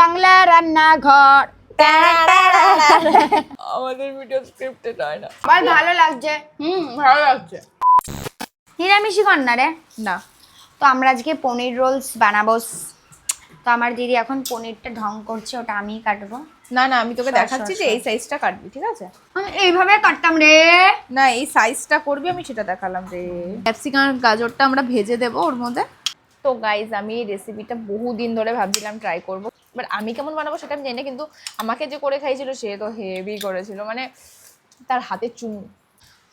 বাংলা রান্নাঘর। আমাদের video scripted হয় না। আমার ভালো লাগছে। হুম ভালো লাগছে। নিরামিষই কর না রে? না। তো আমরা আজকে পনির রোলস বানাবো। তো আমার দিদি এখন পনিরটা ঢং করছে ওটা আমিই কাটবো। না না আমি তোকে দেখাচ্ছি যে এই সাইজটা কাটবি ঠিক আছে? আমি এইভাবে কাটতাম রে। না এই সাইজটা করবি আমি সেটা দেখালাম রে। ক্যাপসিকাম গাজরটা আমরা ভেজে দেবো ওর মধ্যে। তো গাইজ আমি এই রেসিপিটা বহুদিন ধরে ভাবছিলাম ট্রাই করব। বাট আমি কেমন বানাবো সেটা আমি জানি না, কিন্তু আমাকে যে করে খাইছিল সে তো হেভি করেছিল। মানে তার হাতে চুমু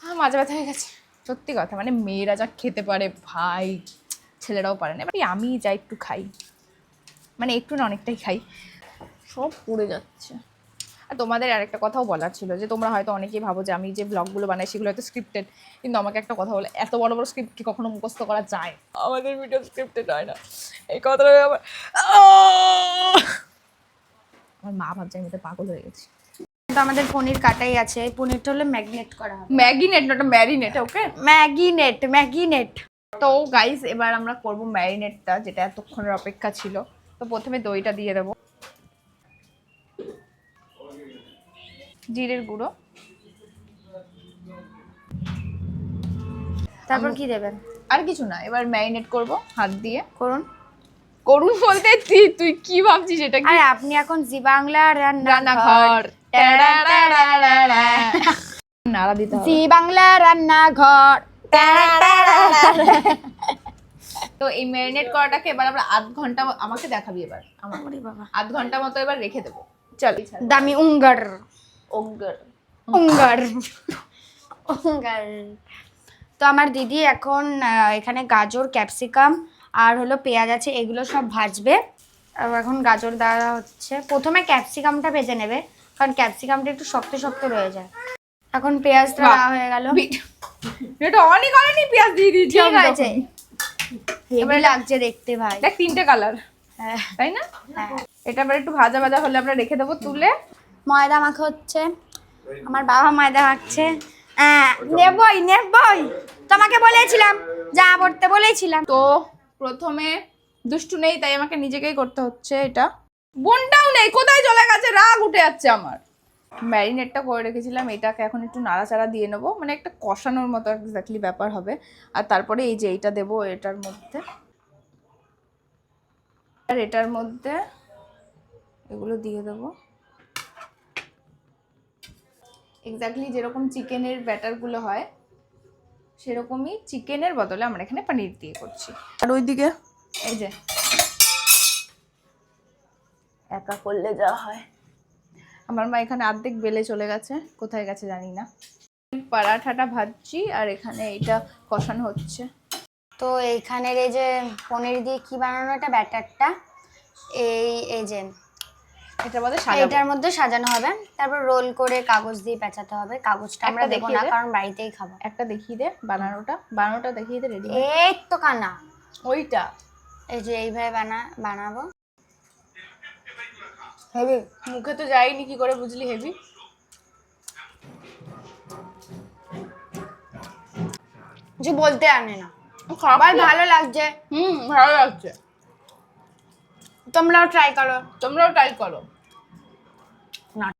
হ্যাঁ মাঝে ব্যথা হয়ে গেছে। সত্যি কথা মানে মেয়েরা যা খেতে পারে, ভাই, ছেলেরাও পারে না। বাট আমি যা একটু খাই। মানে একটু না অনেকটাই খাই। সব পড়ে যাচ্ছে। আর তোমাদের আরেকটা কথাও বলার ছিল যে তোমরা হয়তো অনেকেই ভাবো যে আমি যে ব্লগগুলো বানাই সেগুলো হয়তো স্ক্রিপ্টেড কিন্তু আমাকে একটা কথা বলে এত বড় বড় স্ক্রিপ্ট কি কখনো মুখস্থ করা যায়? আমাদের ভিডিও স্ক্রিপ্টেড হয় না। এই কথাটা আমার আমার মা ভাবছে আমি তো পাগল হয়ে গেছি। তো আমাদের পনির কাটাই আছে এই পনিরটা হলো ম্যাগনেট করা হবে। ম্যাগিনেট নটা ম্যারিনেট ওকে ম্যাগিনেট ম্যাগিনেট। তো গাইস এবার আমরা করব ম্যারিনেটটা যেটা এতক্ষণের অপেক্ষা ছিল। তো প্রথমে দইটা দিয়ে দেবো। জিরের গুঁড়ো। তারপর কি দেবেন? আর কিছু না এবার ম্যারিনেট করব হাত দিয়ে। করুন। করুন বলতে তুই কি ভাবছিস এটা কি? আরে আপনি এখন জি বাংলা রান্নাঘর। রান্নাঘর। নাড়া দিতে হবে জি বাংলা রান্নাঘর তো এই ম্যারিনেট করাটাকে এবার আমরা আধ ঘণ্টা আমাকে দেখাবি এবার আমার বাবা আধ ঘণ্টা মতো এবার রেখে দেবো চল দামি উঙ্গার ওগর উঙ্গার উঙ্গার তো আমার দিদি এখন এখানে গাজর ক্যাপসিকাম আর হলো পেঁয়াজ আছে এগুলো সব ভাজবে। আর এখন গাজর দেওয়া হচ্ছে। প্রথমে ক্যাপসিকামটা ভেজে নেবে কারণ ক্যাপসিকামটা একটু শক্ত শক্ত রয়ে যায়। এখন পেঁয়াজটা। দেওয়া হয়ে গেল। এটা অনই করেনি পেঁয়াজ দিয়ে দিয়েছি ঠিক আছে। হেভি লাগছে দেখতে ভাই। দেখ তিনটে কালার হ্যাঁ। তাই না? হ্যাঁ। এটা এবার একটু ভাজা ভাজা হলে আমরা রেখে দেবো তুলে। ময়দা মাখা হচ্ছে। আমার বাবা ময়দা মাখছে। হ্যাঁ নেবই নেবই। তোমাকে বলেছিলাম যা পড়তে বলেছিলাম। তো প্রথমে দুষ্টু নেই তাই আমাকে নিজেকেই করতে হচ্ছে এটা। বোনটাও নেই কোথায় চলে গেছে? রাগ উঠে যাচ্ছে আমার। ম্যারিনেটটা করে রেখেছিলাম এটাকে এখন একটু নাড়াচাড়া দিয়ে নেব। মানে একটা কষানোর মতো এক্স্যাক্টলি ব্যাপার হবে। আর তারপরে এই যে এইটা দেবো এটার মধ্যে। আর এটার মধ্যে এগুলো দিয়ে দেবো। এক্স্যাক্টলি যেরকম চিকেনের ব্যাটারগুলো হয় সেরকমই চিকেনের বদলে আমরা এখানে পনির দিয়ে করছি। আর ওইদিকে? এই যে। একা করলে যা হয়। আমার মা এখানে অর্ধেক বেলে চলে গেছে কোথায় গেছে জানি না। পরাঠাটা ভাজছি আর এখানে এটা কষানো হচ্ছে। তো এইখানের এই যে পনির দিয়ে কি বানানো এটা ব্যাটারটা? এই এই যে এটার মধ্যে সাজাবো। এটার মধ্যে সাজানো হবে। তারপর রোল করে কাগজ দিয়ে পেঁচাতে হবে। কাগজটা আমরা দেবো না কারণ বাড়িতেই খাব। একটা দেখিয়ে দে বানানোটা। বানানোটা দেখিয়ে দে রেডি এই তো কানা। ওইটা। এই যে এইভাবে বানা বানাবো। হেবি মুখে তো যায়নি কি করে বুঝলি হেভি? কিছু বলতে আনে না। খাবার ভালো লাগছে। হুম ভালো লাগছে। তোমরাও ট্রাই করো। তোমরাও ট্রাই করো। not